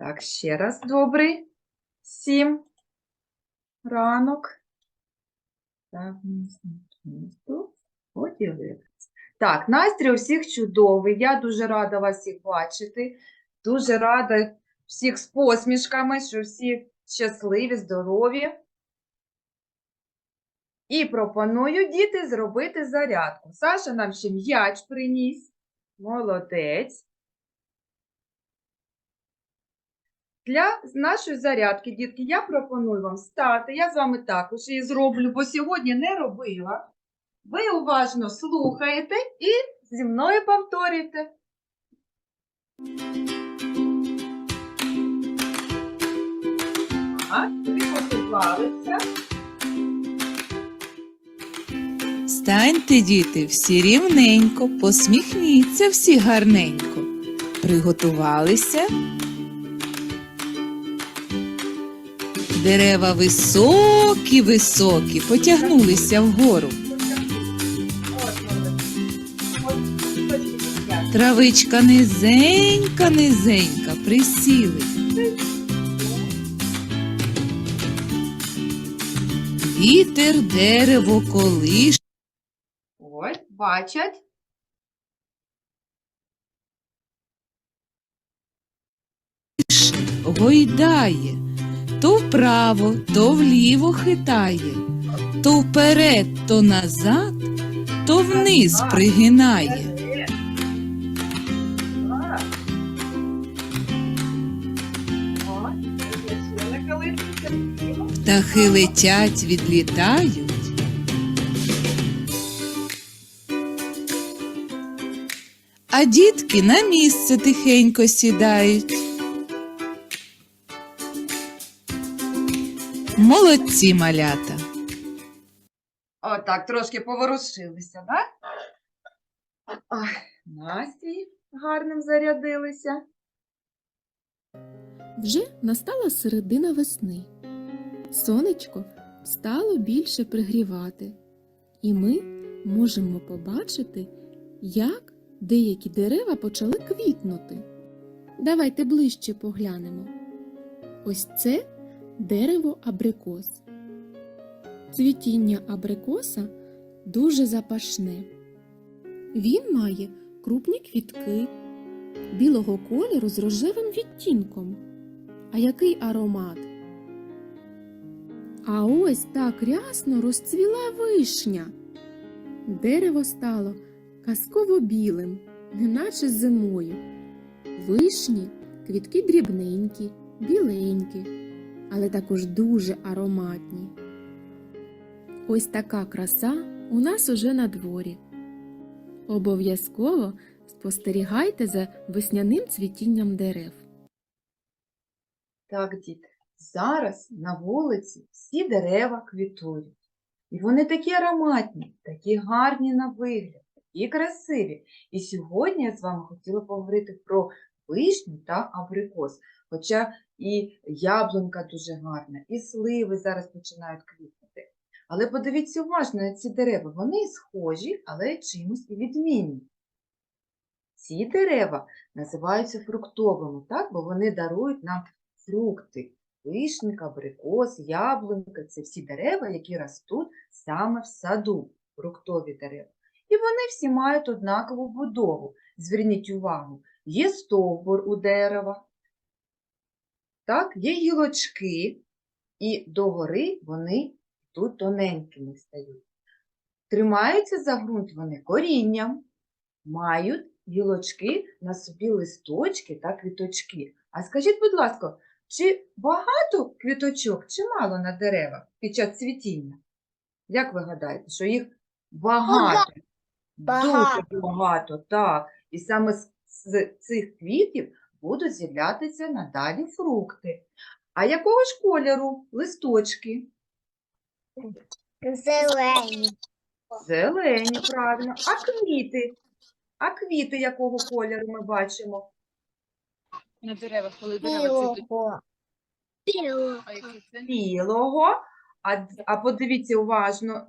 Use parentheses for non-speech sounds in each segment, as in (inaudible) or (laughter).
Так, ще раз добрий. Сім. Ранок. Так, місто поділилися. Так, настрій у всіх чудовий. Я дуже рада вас всіх бачити. Дуже рада всіх з посмішками, що всі щасливі, здорові. І пропоную діти зробити зарядку. Саша нам ще м'яч приніс. Молодець. Для нашої зарядки, дітки, я пропоную вам встати. Я з вами також її зроблю, бо сьогодні не робила. Ви уважно слухаєте і зі мною повторюєте. Так, приготувалися. Станьте, діти, всі рівненько, посміхніться всі гарненько. Приготувалися. Дерева високі, високі, потягнулися вгору. Травичка низенька, низенька, присіли. Вітер дерево колиш. Ось, бачать. гойдає, то вправо, то вліво хитає, то вперед, то назад, то вниз пригинає. Птахи летять, відлітають. А дітки на місце тихенько сідають. Молодці малята. Отак, трошки поворушилися, так? Ой, настрій гарним зарядилися. Вже настала середина весни. Сонечко стало більше пригрівати, і ми можемо побачити, як деякі дерева почали квітнути. Давайте ближче поглянемо. Ось це дерево абрикос. Цвітіння абрикоса дуже запашне. Він має крупні квітки білого кольору з рожевим відтінком. А який аромат? А ось так рясно розцвіла вишня. Дерево стало казково білим, неначе зимою. Вишні квітки дрібненькі, біленькі, але також дуже ароматні. Ось така краса у нас уже на дворі. Обов'язково спостерігайте за весняним цвітінням дерев. Так, діти, зараз на вулиці всі дерева квітують. І вони такі ароматні, такі гарні на вигляд, такі красиві. І сьогодні я з вами хотіла поговорити про вишню та абрикос. Хоча і яблунка дуже гарна, і сливи зараз починають квітнути. Але подивіться уважно на ці дерева. Вони схожі, але чимось і відмінні. Ці дерева називаються фруктовими, так? бо вони дарують нам фрукти. Вишник, абрикос, яблунька це всі дерева, які ростуть саме в саду, фруктові дерева. І вони всі мають однакову будову. Зверніть увагу, є стовбур у дерева, так, є гілочки, і догори вони тут тоненькими стають. Тримаються за ґрунт вони корінням, мають гілочки на собі листочки та квіточки. А скажіть, будь ласка, чи багато квіточок, чи мало на деревах під час цвітіння? Як ви гадаєте, що їх багато? Багато. Дуже багато, так. І саме з, з цих квітів будуть з'являтися надалі фрукти. А якого ж кольору листочки? Зелені. Зелені, правильно. А квіти? А квіти якого кольору ми бачимо? На деревах, коли дерева цвітуть. Білого. Білого. А? Білого. А, а подивіться уважно.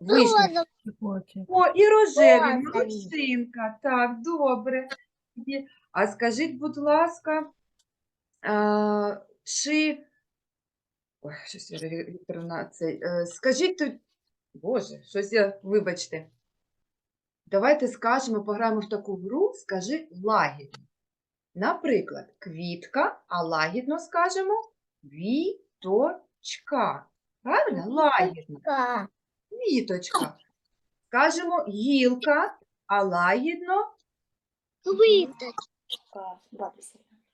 Вишня. О, і рожеві, молодчинка. Так, добре. А скажіть, будь ласка, чи Ой, щось Віра Вікторовна, цей, е, скажіть тут, Боже, щось я, вибачте. Давайте скажемо, пограємо в таку гру, скажи лагідно. Наприклад, квітка, а лагідно скажемо віточка. Правильно? Лагідно. Ка. Віточка. Скажемо гілка, а лагідно Квиточка.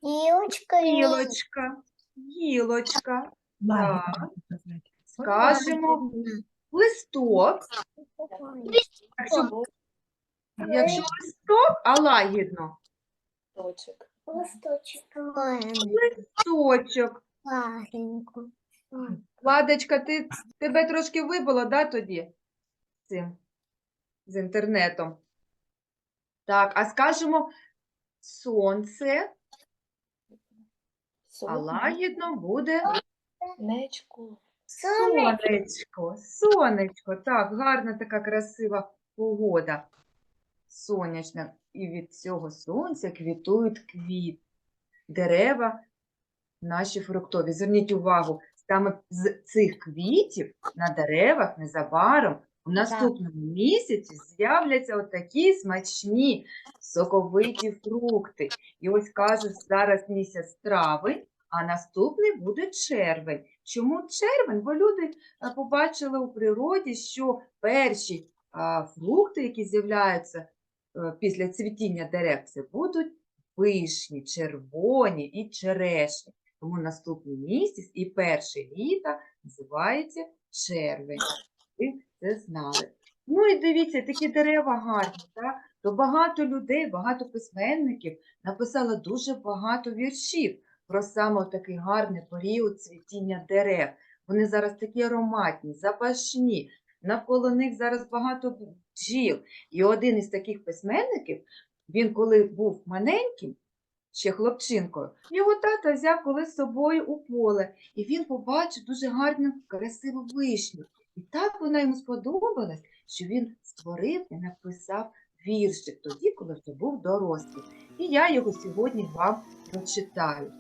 Девочка. гілочка. Гілочка. Так. Скажемо листок. Якщо, якщо листок, а лагідно. Листочек. Листочок. Листочок. Лагенько. Владочка, ти, тебе трошки вибило, да, тоді? Цим, з інтернетом. Так, а скажемо сонце, а лагідно буде Сонечко. сонечко. Сонечко, так, гарна така красива погода. Сонячна. І від цього сонця квітують квіт. Дерева наші фруктові. Зверніть увагу, саме з цих квітів на деревах незабаром у наступному місяці з'являться отакі смачні соковиті фрукти. І ось кажуть, зараз місяць травень, а наступний буде червень. Чому червень? Бо люди е, побачили у природі, що перші фрукти, які з'являються е, після цвітіння дерев, це будуть вишні, червоні і черешні. Тому наступний місяць і перше літо називається червень. Ви це знали. Ну і дивіться, такі дерева гарні, так? То багато людей, багато письменників написало дуже багато віршів про саме такий гарний період цвітіння дерев. Вони зараз такі ароматні, запашні. Навколо них зараз багато бджіл. І один із таких письменників, він коли був маленьким, ще хлопчинкою, його тата взяв коли з собою у поле, і він побачив дуже гарну, красиву вишню. І так вона йому сподобалась, що він створив і написав віршик тоді, коли вже був дорослий. І я його сьогодні вам прочитаю.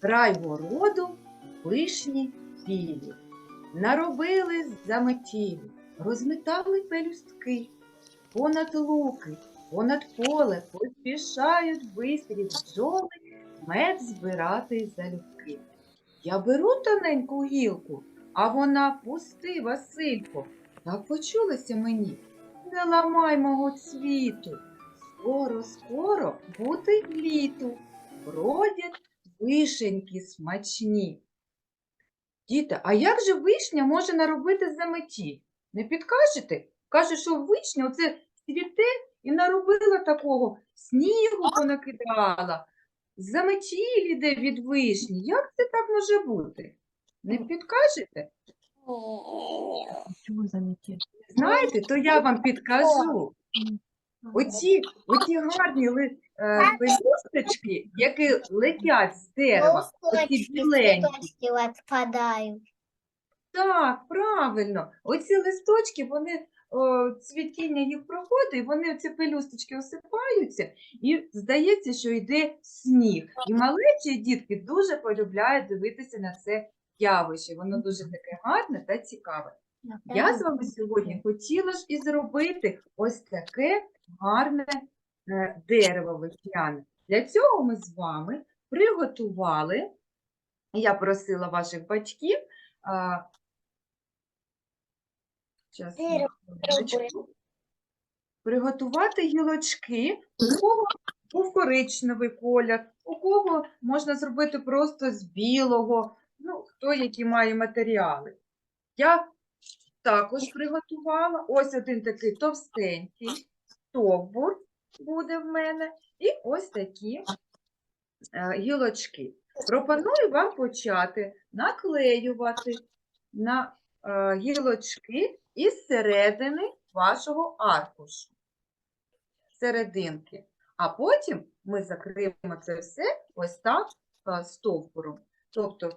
Край городу, вишні білі, наробили заметілі, розметали пелюстки, понад луки, понад поле поспішають бистрі бджоли мед збирати залюбки. Я беру тоненьку гілку, а вона пусти, Василько. Так почулося мені. Не ламай мого цвіту. Скоро, скоро буде літо. Бродять вишеньки смачні. Діти, а як же вишня може наробити заметіль? Не підкажете? Каже, що вишня оце цвіте і наробила такого снігу понакидала. Заметіль іде від вишні. Як це так може бути? Не підкажете? Чего Знаєте, то я вам підкажу. Оці, оці гарні ли, е, пелюсточки, які летять з дерева, оці біленькі. Листочки отпадают. Так, правильно. Оці листочки, вони о, цвітіння їх проходить, і вони ці пелюсточки осипаються, і здається, що йде сніг. І малечі дітки дуже полюбляють дивитися на це явище. Воно дуже таке гарне та цікаве. Я з вами сьогодні хотіла ж і зробити ось таке гарне е, дерево весняне. Для цього ми з вами приготували, я просила ваших батьків, секундочку. приготувати гілочки, у кого був коричневий колір, у кого можна зробити просто з білого, ну, хто які має матеріали. Я також приготувала ось один такий товстенький стовбур буде в мене, і ось такі е, гілочки. Пропоную вам почати наклеювати на е, гілочки із середини вашого аркушу, серединки. А потім ми закриємо це все ось так е, стовбуром. Тобто,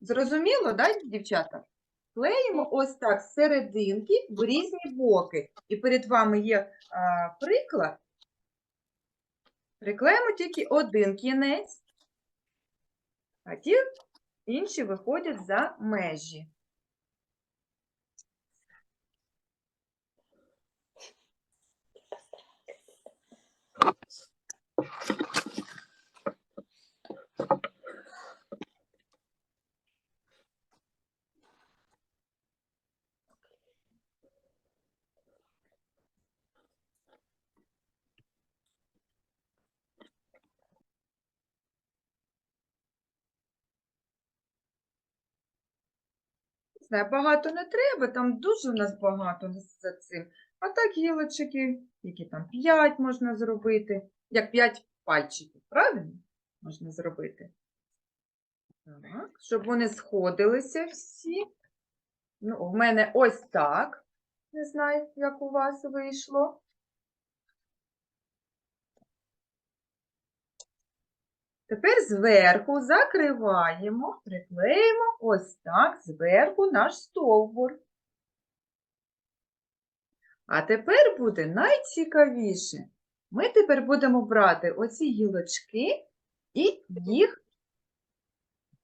зрозуміло, да, дівчата? Клеїмо ось так серединки в різні боки. І перед вами є а, приклад. Приклеїмо тільки один кінець а ті інші виходять за межі. Не знаю, багато не треба, там дуже в нас багато за цим. А так гілочки, які там 5 можна зробити, як 5 пальчиків, правильно? Можна зробити. Так, щоб вони сходилися всі. Ну, в мене ось так. Не знаю, як у вас вийшло. Тепер зверху закриваємо, приклеїмо ось так зверху наш стовбур. А тепер буде найцікавіше. Ми тепер будемо брати оці гілочки і їх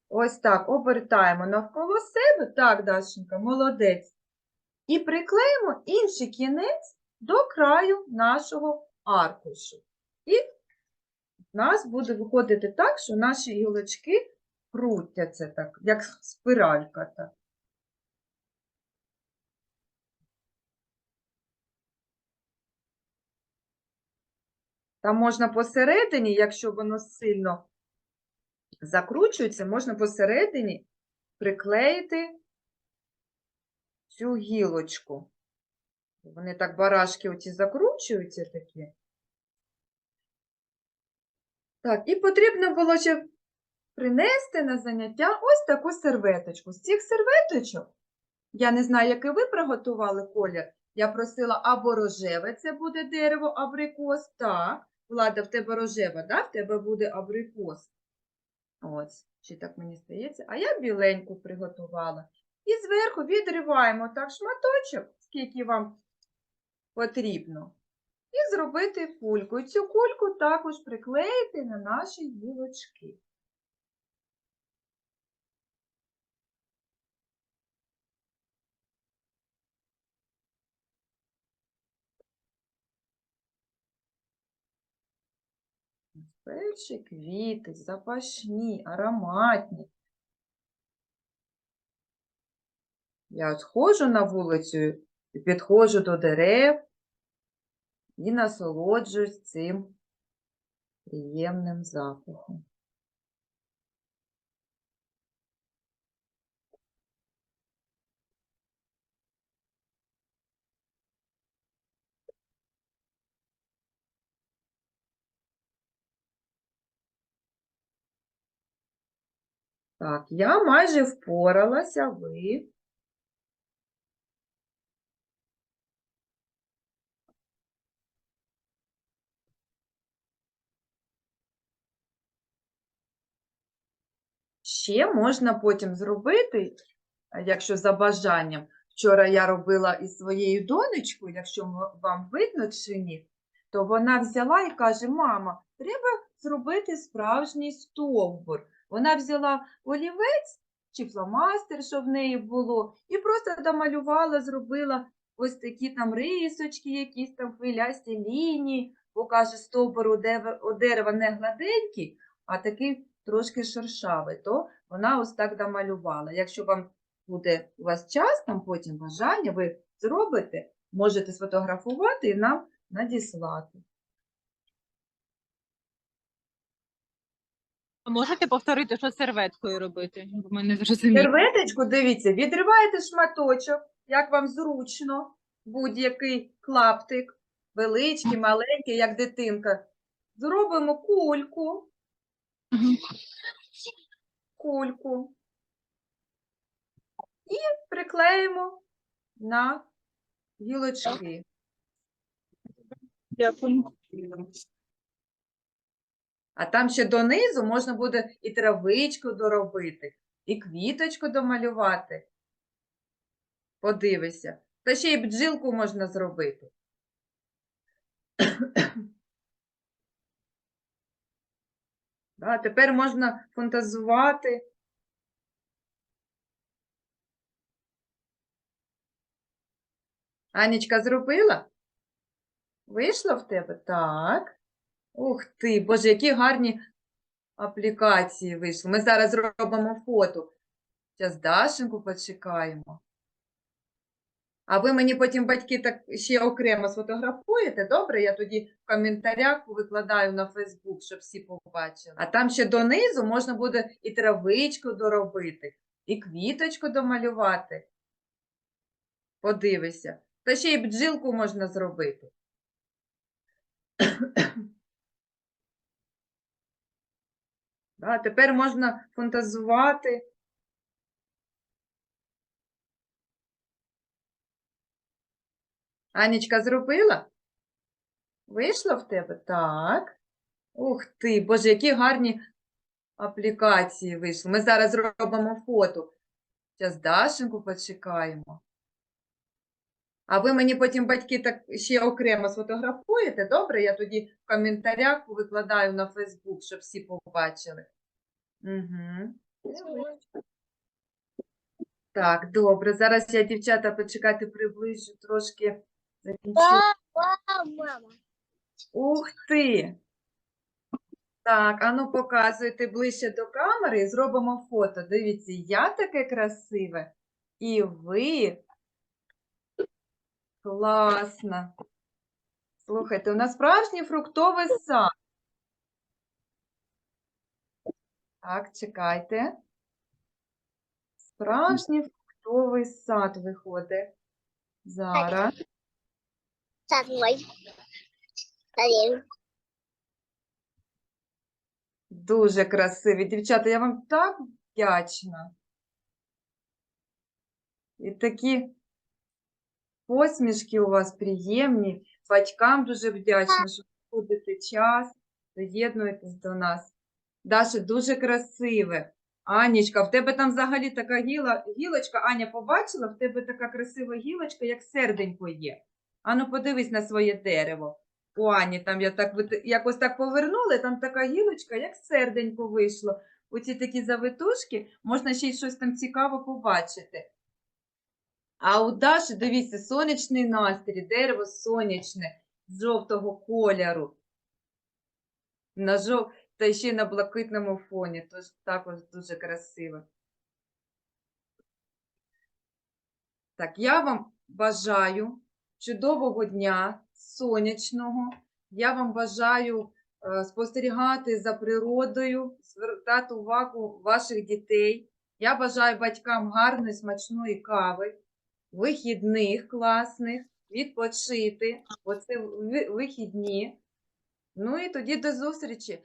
ось так обертаємо навколо себе. Так, Дашенька, молодець. І приклеїмо інший кінець до краю нашого аркушу. І в нас буде виходити так, що наші гілочки крутяться так, як спиралька. Так. Там можна посередині, якщо воно сильно закручується, можна посередині приклеїти цю гілочку. Вони так барашки оці закручуються такі. Так, і потрібно було ще принести на заняття ось таку серветочку. З цих серветочок, я не знаю, який ви приготували колір, я просила або рожеве, це буде дерево, абрикос. Так, Влада, в тебе рожева, да? в тебе буде абрикос. Ось, чи так мені здається. А я біленьку приготувала. І зверху відриваємо так шматочок, скільки вам потрібно. І зробити кульку. І цю кульку також приклеїти на наші гілочки. Перші квіти, запашні, ароматні. Я от на вулицю і підходжу до дерев і насолоджуюсь цим приємним запахом. Так, я майже впоралася, ви. Ще можна потім зробити, якщо за бажанням. Вчора я робила із своєю донечкою, якщо вам видно чи ні, то вона взяла і каже: Мама, треба зробити справжній стовбур. Вона взяла олівець чи фломастер, що в неї було, і просто домалювала, зробила ось такі там рисочки, якісь там хвилясті лінії, бо каже, стовбур у дерева не гладенький, а такий трошки шершавий, то вона ось так домалювала. Якщо вам буде у вас час, там потім бажання, ви зробите, можете сфотографувати і нам надіслати. А Можете повторити, що з серветкою робити? Бо ми не зрозуміли. Серветочку, дивіться, відриваєте шматочок, як вам зручно, будь-який клаптик, величкий, маленький, як дитинка. Зробимо кульку. Кульку і приклеїмо на гілочки. Дякую. А там ще донизу можна буде і травичку доробити, і квіточку домалювати. Подивися. Та ще й бджілку можна зробити. Да, тепер можна фантазувати. Анічка зробила? Вийшло в тебе? Так. Ух ти, Боже, які гарні аплікації вийшли. Ми зараз зробимо фото. Зараз Дашеньку почекаємо. А ви мені потім, батьки, так ще окремо сфотографуєте? Добре, я тоді в коментарях викладаю на Фейсбук, щоб всі побачили. А там ще донизу можна буде і травичку доробити, і квіточку домалювати. Подивися. Та ще й бджілку можна зробити. (coughs) Да, тепер можна фантазувати. Анічка зробила? Вийшло в тебе? Так. Ух ти, Боже, які гарні аплікації вийшли. Ми зараз зробимо фото. Зараз Дашеньку почекаємо. А ви мені потім, батьки, так ще окремо сфотографуєте? Добре, я тоді в коментарях викладаю на Фейсбук, щоб всі побачили. Угу. Так, добре. Зараз я, дівчата, почекайте, приближу трошки. Мама. Ух ти! Так, ану показуйте ближче до камери і зробимо фото. Дивіться, я таке красиве. І ви. Класно. Слухайте, у нас справжній фруктовий сад. Так, чекайте. Справжній фруктовий сад виходить. Зараз. Мой. Тарель. Дуже красиві. Дівчата, я вам так вдячна. І такі посмішки у вас приємні. Батькам дуже вдячна, що знаходите час, доєднуєтесь до нас. Даша, дуже красиве. Анічка, в тебе там взагалі така гіла, гілочка. Аня побачила, в тебе така красива гілочка, як серденько є. Ану, подивись на своє дерево. У Ані там я так якось так повернула, там така гілочка, як серденько вийшло. Оці такі завитушки, можна ще й щось там цікаво побачити. А у Даші, дивіться, сонячний настрій, дерево сонячне, з жовтого кольору. На жов... Та ще й на блакитному фоні, тож також дуже красиво. Так, я вам бажаю чудового дня, сонячного. Я вам бажаю е, спостерігати за природою, звертати увагу ваших дітей. Я бажаю батькам гарної смачної кави, вихідних класних, відпочити. Оце ви- вихідні. Ну і тоді до зустрічі.